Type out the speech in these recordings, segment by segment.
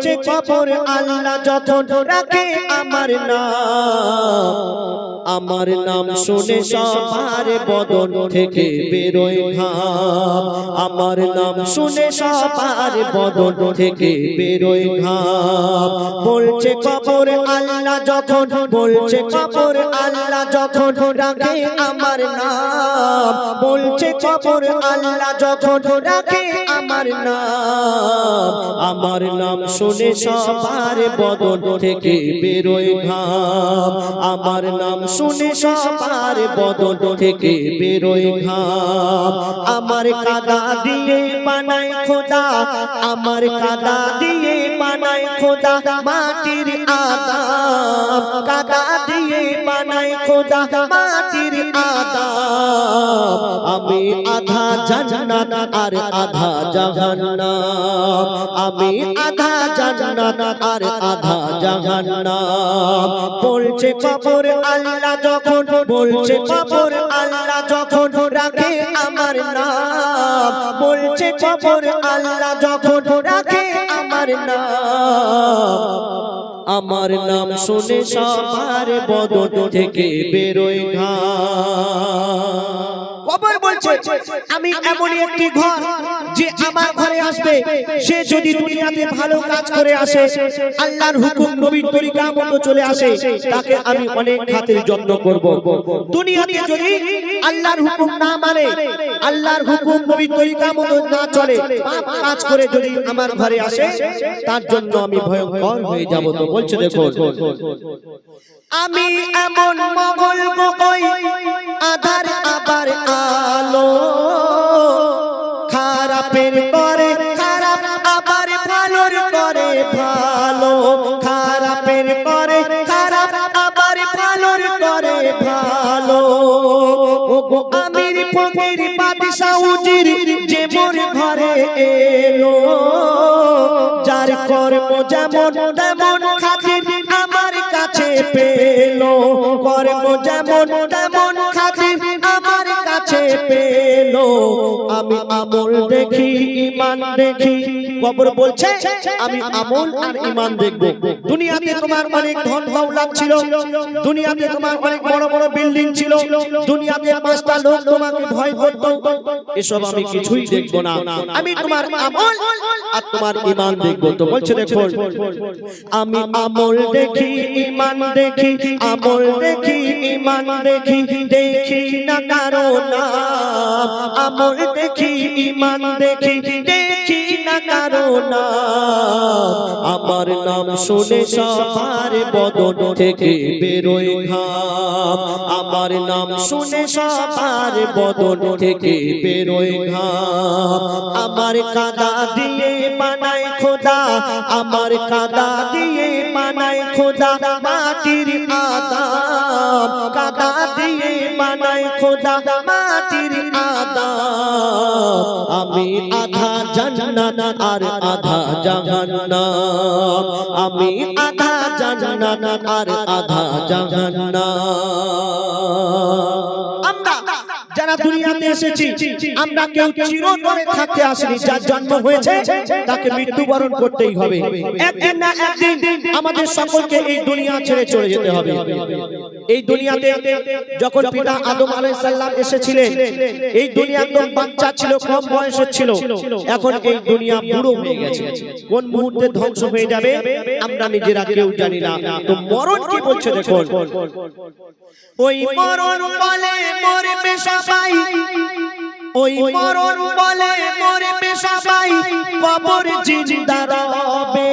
বলছে কবর আল্লাহ যখন রাখে আমার নাম। আমার নাম শুনে সবার বদন থেকে বেরোয় ঘাম। আমার নাম শুনে সবার বদন থেকে বেরোয় ঘাম। বলছে কবর আল্লাহ যখন বলছে কবর আল্লাহ যখন রাখে আমার নাম। বলছে কবর আল্লাহ যখন রাখে আমার নাম। আমার নাম শুনে সবার বদন থেকে বেরোয় ঘাম। আমার নাম শুনে সবার বদন থেকে বেরোয় ঘাম। আমার কাদা দিয়ে বানায় খোদা, আমার কাদা দিয়ে বানায় খোদা মাটির কাদা বানায় খোদা, মাটির আদাম আমি আধা জান্নাত আর আধা জাহান্নাম। আমি আধা জান্নাত আর আধা জাহান্নাম। বলছে কবর আল্লাহ যখন, বলছে কবর আল্লাহ যখন রাখে আমার নাম। বলছে কবর আল্লাহ যখন রাখে আমার নাম। আমার নাম শুনে সবার বদন থেকে বেরোয় ঘাম। কবর বলছে, আমি এমনই একটি ঘর যে আমার ঘরে আসবে। সে যদি দুনিয়াতে ভালো কাজ করে আসে, আল্লাহর হুকুম নবীর তরিকা মতো চলে আসে, তাকে আমি অনেক খাতির যত্ন করব। দুনিয়াতে যদি আল্লাহর হুকুম না মানে আল্লাহর হুকুম নবীর তরিকা মতো না চলে, পাপ কাজ করে যদি আমার ঘরে আসে, তার জন্য আমি ভয়ঙ্কর হয়ে যাব তো বলছে দেখো আমি এমন মগল বকই আধার আবার বাদশা উজির যে মোর ঘরে এলো, যার কর্ম যেমন তেমন খাতির আমার কাছে পেল। কর্ম যেমন আমি আমল দেখি ইমান দেখি। কবর বলছে, আমি আমল আর ইমান দেখব। দুনিয়াতে তোমার অনেক ধন দৌলত ছিল। দুনিয়াতে তোমার অনেক বড় বড় বিল্ডিং ছিল। দুনিয়াতে পাঁচটা লোক তোমাকে ভয় করত। এসব আমি কিছুই দেখব না। আমি তোমার আমল আর তোমার ইমান দেখব। তো বলছে, দেখো, আমি আমল দেখি ইমান দেখি, আমল দেখি ইমান দেখি। দেখি না কারও নাম। আমল দেখি ইমান দেখি দেখি না আমার নাম শুনে সবার বদন থেকে বেরোয় ঘাম। আমার নাম শুনে সবার বদন থেকে বেরোয় ঘাম। আমার কাদা দিয়ে বানায় খোদা। আমার কাদা দিয়ে বানায় খোদা। মাটির আদাম কাদা দিয়ে বানায় খোদা। মাটির আদাম আমি আধা জান্নাত আর আধা জাহান্নাম। আমি আধা জান্নাত আর আধা জাহান্নাম। যারা দুনিয়াতে এসেছি, আমরা কেউ চিরতরে থাকতে আসিনি, যার জন্ম হয়েছে, তাকে মৃত্যুবরণ করতেই হবে। একদিন না একদিন আমাদের সকলকে এই দুনিয়া ছেড়ে চলে যেতে হবে। এই দুনিয়াতে যখন পিতা আদম আলাইহিস সালাম এসেছিলেন, এই দুনিয়া একদম বাচ্চা ছিল, কম বয়সের ছিল। এখন এই দুনিয়া বুড়ো হয়ে গেছে। কোন মুহূর্তে ধ্বংস হয়ে যাবে, আমরা নিজেরা কেউ জানি না। তো মরণ কি বলছে দেখুন। ওই মরণ বলে মরবে সবাই ওই মরণ বলে মরবে সবাই কবর জিন্দা রবে।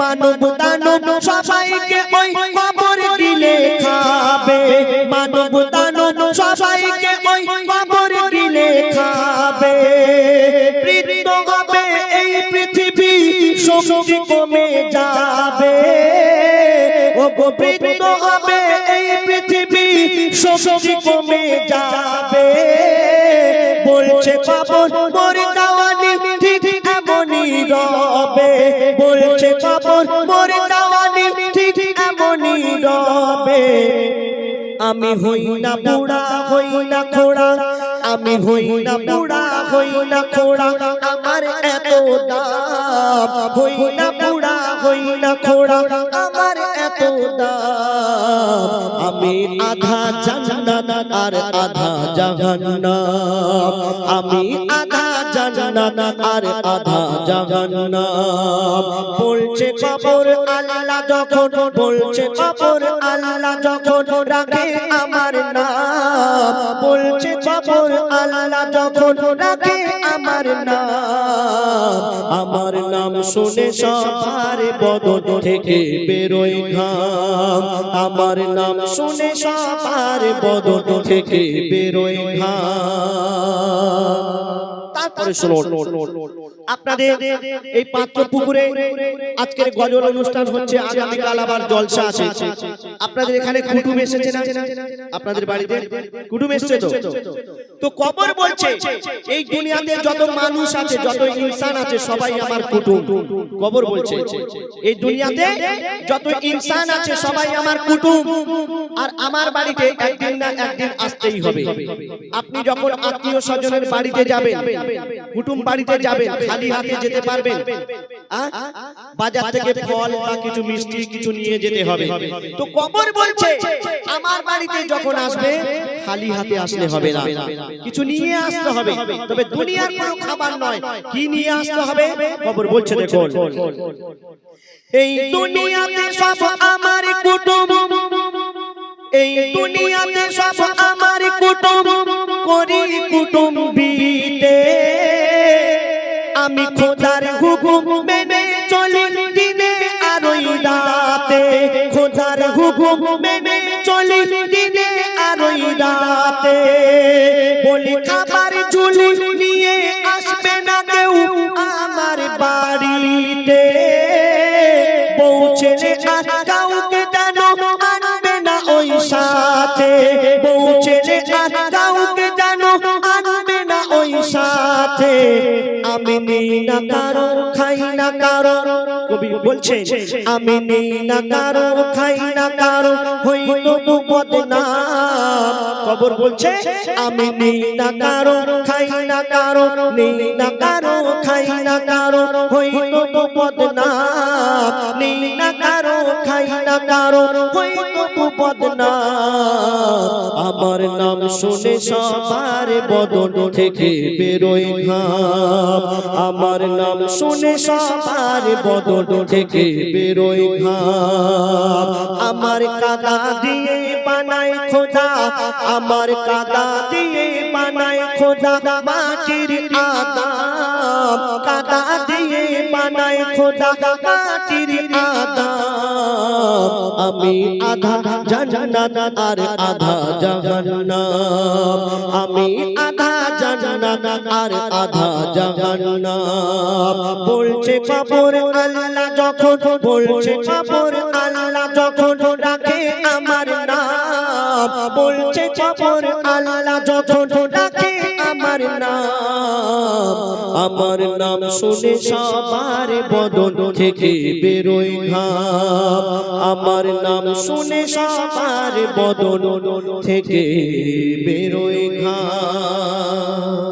মানব দানব সবাইকে ওই শক্তি কমে যাবে। ও গো বৃদ্ধ হবে এই পৃথিবী কমে যাবে। বলছে দাওয়ানি ঠিক এমনই রবে। বলছে দাওয়ানি ঠিক এমনই রবে। আমি হই না বুড়া, হই না খোড়া, আমি হই না বুড়া হই না খোড়া, আমার এত দাম। হই না বুড়া হই না খোড়া, আমার এত দাম। আমি আধা জান্নাত আর আধা জাহান্নাম। আমি আধা জান্নাত আর আধা জাহান্নাম। বলছে কবর আল্লাহ যখন, বলছে কবর আল্লাহ যখন রাখে আমার নাম। বলছে বাবর আল্লাহ যখন রাখে আমার নাম। আমার নাম শুনে সবার বদন থেকে বেরোয় ঘাম। আমার নাম শুনে সবার বদন থেকে বেরোয় ঘাম। তারপরে শুনুন। আপনাদের এই পাত্র পুকুরে আজকের গজল অনুষ্ঠান হচ্ছে আগামীকাল আবার জলসা আছে। আপনাদের এখানে কুটুম এসেছে না? আপনাদের বাড়িতে কুটুম এসেছে তো? তো কবর বলছে এই দুনিয়াতে যত মানুষ আছে যত ইনসান আছে সবাই আমার কুটুম। কবর বলছে এই দুনিয়াতে যত ইনসান আছে সবাই আমার কুটুম। আর আমার বাড়িতে একদিন না একদিন আসতেই হবে। আপনি যখন আত্মীয় স্বজনের বাড়িতে যাবেন কুটুম বাড়িতে যাবেন খালি হাতে যেতে পারবেন। বাজার থেকে ফল বা কিছু মিষ্টি কিছু নিয়ে যেতে হবে। তো কবর বলছে আমার বাড়িতে যখন আসবে খালি হাতে আসলে হবে না। কিছু নিয়ে আসতে হবে। তবে দুনিয়ার কোনো খাবার নয়। কি নিয়ে আসতে হবে? কবর বলছে দেখুন এই দুনিয়াতে সব আমার কুটুম। এই দুনিয়াতে সব আমার কুটুম। করি কুটুম বিতে আমি খোদার হুকুম মেনে চলি দিনে আর ওই রাতে। খোদার হুকুম মেনে চলি দিনে আর ওই রাতে। বলি খাবার ঝুলি নিয়ে আসবে না কেউ আমার বাড়িতে। পৌঁছেলে আর আমি নেই না কারও খাই না কারও। কবি বলছে আমি নেই না কারও খাই না কারও। হই তবু খবর বলছে, আমি নেই না কারও, খাই না কারও, নেই না কারও, খাই না কারও, হই তবু বদনাম নেই না কারও, খাই না কারও, হই তবু বদনাম আমার নাম শুনে সবার বদন থেকে বেরোয় ঘাম আমার নাম শুনে সবার বদন থেকে বেরোয় ঘাম আমার কাদা দিয়ে বানায় খোদা আমার কাদা দিয়ে বানায় খোদা মাটির আদাম কাদা দিয়ে বানায় খোদা মাটির আদাম আমি আধা জান্নাত আর আধা জাহান্নাম। আমি আধা জান্নাত আর আধা জাহান্নাম। বলছে কবর আল্লাহ যখন, বলছে কবর আল্লাহ যখন রাখে আমার নাম। বলছে কবর আল্লাহ যখন রাখে আমার নাম। আমার নাম শুনে সবার বদন থেকে বেরোয় ঘাম। আমার নাম শুনে সবার বদন থেকে বেরোই ঘাম।